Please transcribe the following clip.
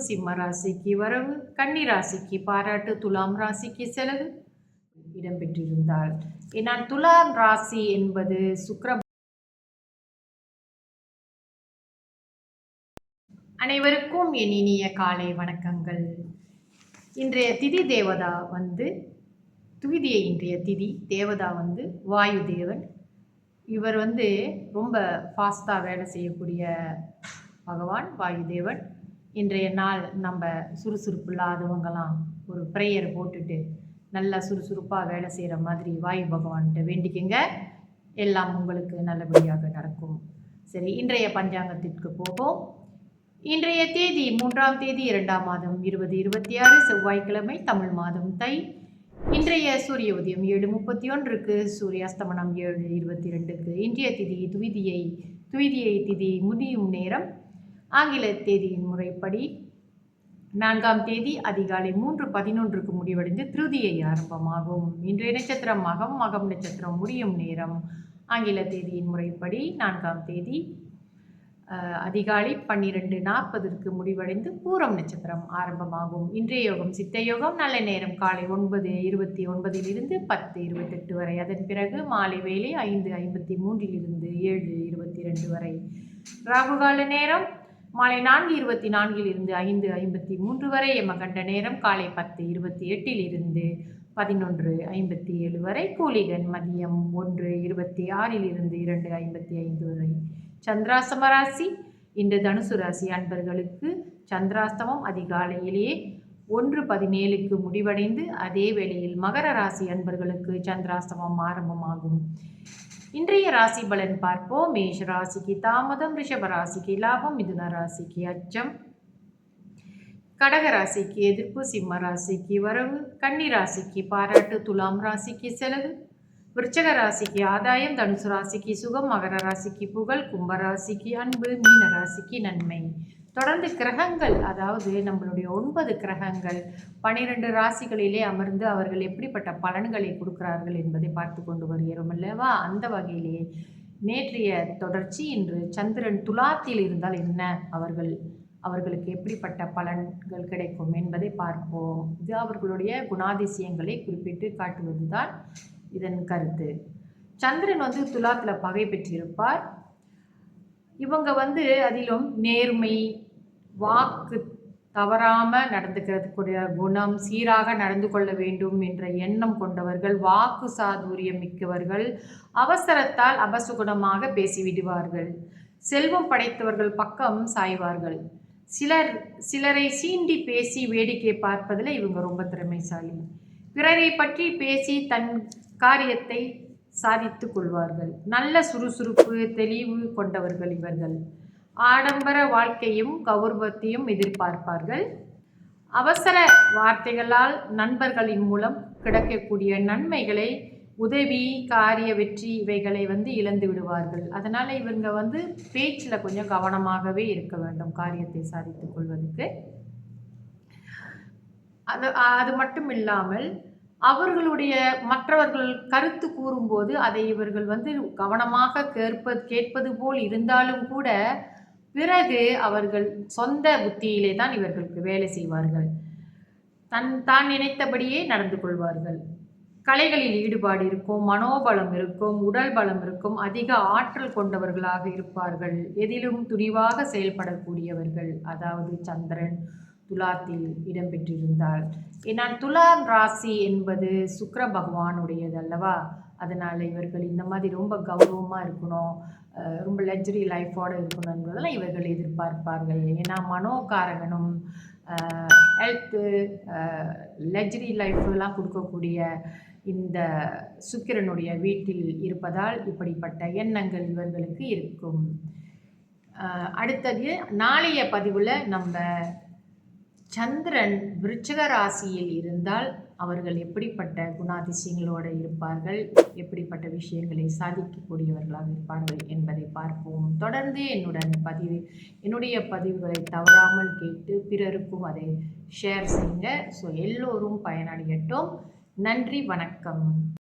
சிம்ம ராசிக்கு வரவு கன்னி ராசிக்கு பாராட்டு துலாம் ராசிக்கு செலவு. இடம்பெற்றிருந்தால் ஏன்னா துலாம் ராசி என்பது சுக்கர அனைவருக்கும் என் இனிய காலை வணக்கங்கள். இன்றைய திதி தேவதா வந்து துவிதிய இன்றைய திதி தேவதா வந்து வாயு தேவன் இவர் வந்து ரொம்ப ஃபாஸ்ட்டாக வேலை செய்யக்கூடிய பகவான் வாயு தேவன் இன்றைய நாள் நம்ம சுறுசுறுப்பு இல்லாதவங்கலாம் ஒரு ப்ரேயர் போட்டுட்டு நல்லா சுறுசுறுப்பாக வேலை செய்கிற மாதிரி வாயு பகவான்கிட்ட வேண்டிக்கங்க. எல்லாம் உங்களுக்கு நல்லபடியாக நடக்கும். சரி இன்றைய பஞ்சாங்கத்திற்கு போவோம். இன்றைய தேதி மூன்றாம் தேதி இரண்டாம் மாதம் இருபது இருபத்தி ஆறு செவ்வாய்க்கிழமை தமிழ் மாதம் தை. இன்றைய சூரிய உதயம் ஏழு முப்பத்தி ஒன்றுக்கு சூரிய அஸ்தமனம் ஏழு இருபத்தி ரெண்டுக்கு இன்றைய திதி துவிதியை துவிதியை திதி முடியும் நேரம் ஆங்கில தேதியின் முறைப்படி நான்காம் தேதி அதிகாலை மூன்று பதினொன்றுக்கு முடிவடைந்து திருதியை ஆரம்பமாகும். இன்றைய நட்சத்திரம் மகம் மகம் நட்சத்திரம் முடியும் நேரம். ஆங்கில தேதியின் முறைப்படி நான்காம் தேதி அதிகாலை பன்னிரெண்டு நாற்பதற்கு முடிவடைந்து பூரம் நட்சத்திரம் ஆரம்பமாகும். இன்றைய யோகம் சித்த யோகம். நல்ல நேரம் காலை ஒன்பது இருபத்தி ஒன்பதிலிருந்து பத்து இருபத்தெட்டு வரை. அதன் பிறகு மாலை வேலை ஐந்து ஐம்பத்தி மூன்றிலிருந்து ஏழு இருபத்தி ரெண்டு வரை. ராகுகால நேரம் மாலை நான்கு இருபத்தி நான்கில் இருந்து ஐந்து ஐம்பத்தி மூன்று வரை எமகண்ட நேரம் காலை பத்து இருபத்தி எட்டில் இருந்து பதினொன்று ஐம்பத்தி ஏழு வரை கூலிகன் மதியம் ஒன்று இருபத்தி ஆறில் இருந்து இரண்டு ஐம்பத்தி ஐந்து வரை. சந்திராசம ராசி இன்று தனுசு ராசி அன்பர்களுக்கு சந்திராஸ்தமம் அதிகாலையிலேயே ஒன்று பதினேழுக்கு முடிவடைந்து அதே வேளையில் மகர ராசி அன்பர்களுக்கு சந்திராஸ்தமம் ஆரம்பமாகும். இன்றைய ராசி பலன் பார்ப்போம். மேஷ ராசிக்கு தாமதம் ரிஷப ராசிக்கு லாபம் மிதுன ராசிக்கு அச்சம். கடக ராசிக்கு எதிர்ப்பு சிம்ம ராசிக்கு வரவு கன்னி ராசிக்கு பாராட்டு துலாம் ராசிக்கு செலவு விருச்சக ராசிக்கு ஆதாயம் தனுசு ராசிக்கு சுகம் மகர ராசிக்கு புகழ் கும்ப ராசிக்கு அன்பு மீன ராசிக்கு நன்மை. தொடர்ந்து கிரகங்கள் அதாவது நம்மளுடைய ஒன்பது கிரகங்கள் பனிரெண்டு ராசிகளிலே அமர்ந்து அவர்கள் எப்படிப்பட்ட பலன்களை கொடுக்கிறார்கள் என்பதை பார்த்து கொண்டு வருகிறோம் அல்லவா? அந்த வகையிலே நேற்றைய தொடர்ச்சி இன்று சந்திரன் துலாத்தில் இருந்தால் என்ன? அவர்கள் அவர்களுக்கு எப்படிப்பட்ட பலன்கள் கிடைக்கும் என்பதை பார்ப்போம். இது அவர்களுடைய குணாதிசயங்களை குறிப்பிட்டு காட்டுவது தான் இதன் கருத்து. சந்திரன் வந்து துலாத்தில் பகை பெற்றிருப்பார். இவங்க வந்து அதிலும் நேர்மை வாக்கு தவறாமல் நடந்துக்கிறதுக்குரிய குணம் சீராக நடந்து கொள்ள வேண்டும் என்ற எண்ணம் கொண்டவர்கள் வாக்கு சாதுரியம் மிக்கவர்கள் அவசரத்தால் அபசுகுணமாக பேசிவிடுவார்கள். செல்வம் படைத்தவர்கள் பக்கம் சாய்வார்கள். சிலர் சிலரை சீண்டி பேசி வேடிக்கை பார்ப்பதில் இவங்க ரொம்ப திறமைசாலி. பிறரை பற்றி பேசி தன் காரியத்தை சாதித்து கொள்வார்கள். நல்ல சுறுசுறுப்பு தெளிவு கொண்டவர்கள் இவர்கள். ஆடம்பர வாழ்க்கையும் கௌரவத்தையும் எதிர்பார்ப்பார்கள். அவசர வார்த்தைகளால் நண்பர்களின் மூலம் கிடைக்கக்கூடிய நன்மைகளை உதவி காரிய வெற்றி இவைகளை வந்து இழந்து விடுவார்கள். அதனால் இவங்க வந்து பேச்சில் கொஞ்சம் கவனமாகவே இருக்க வேண்டும் காரியத்தை சாதித்துக் கொள்வதற்கு. அது அது மட்டும் இல்லாமல் அவர்களுடைய மற்றவர்கள் கருத்து கூறும்போது அதை இவர்கள் வந்து கவனமாக கேட்பது கேட்பது போல் இருந்தாலும் கூட பிறகு அவர்கள் சொந்த புத்தியிலே தான் இவர்களுக்கு வேலை செய்வார்கள். தன் தான் நினைத்தபடியே நடந்து கொள்வார்கள். கலைகளில் ஈடுபாடு இருக்கும் மனோபலம் இருக்கும் உடல் பலம் இருக்கும் அதிக ஆற்றல் கொண்டவர்களாக இருப்பார்கள். எதிலும் துணிவாக செயல்படக்கூடியவர்கள் அதாவது சந்திரன் துலாத்தில் இடம்பெற்றிருந்தால் ஏன்னா துலாம் ராசி என்பது சுக்கர பகவானுடையது அல்லவா? அதனால் இவர்கள் இந்த மாதிரி ரொம்ப கௌரவமாக இருக்கணும் ரொம்ப லக்ஸரி லைஃபோடு இருக்கணுன்றதெல்லாம் இவர்கள் எதிர்பார்ப்பார்கள். ஏன்னா மனோகாரகனும் ஹெல்த்து லக்ஸரி லைஃப்லாம் கொடுக்கக்கூடிய இந்த சுக்கிரனுடைய வீட்டில் இருப்பதால் இப்படிப்பட்ட எண்ணங்கள் இவர்களுக்கு இருக்கும். அடுத்தது நாளைய பதிவில் நம்ம சந்திரன் விருச்சக ராசியில் இருந்தால் அவர்கள் எப்படிப்பட்ட குணாதிசயங்களோடு இருப்பார்கள்? எப்படிப்பட்ட விஷயங்களை சாதிக்கக்கூடியவர்களாக இருப்பார்கள் என்பதை பார்ப்போம். தொடர்ந்து என்னுடன் பதிவு. என்னுடைய பதிவுகளை தவறாமல் கேட்டு பிறருக்கும் அதை ஷேர் செய்யுங்க. ஸோ எல்லோரும் பயனடையட்டும். நன்றி வணக்கம்.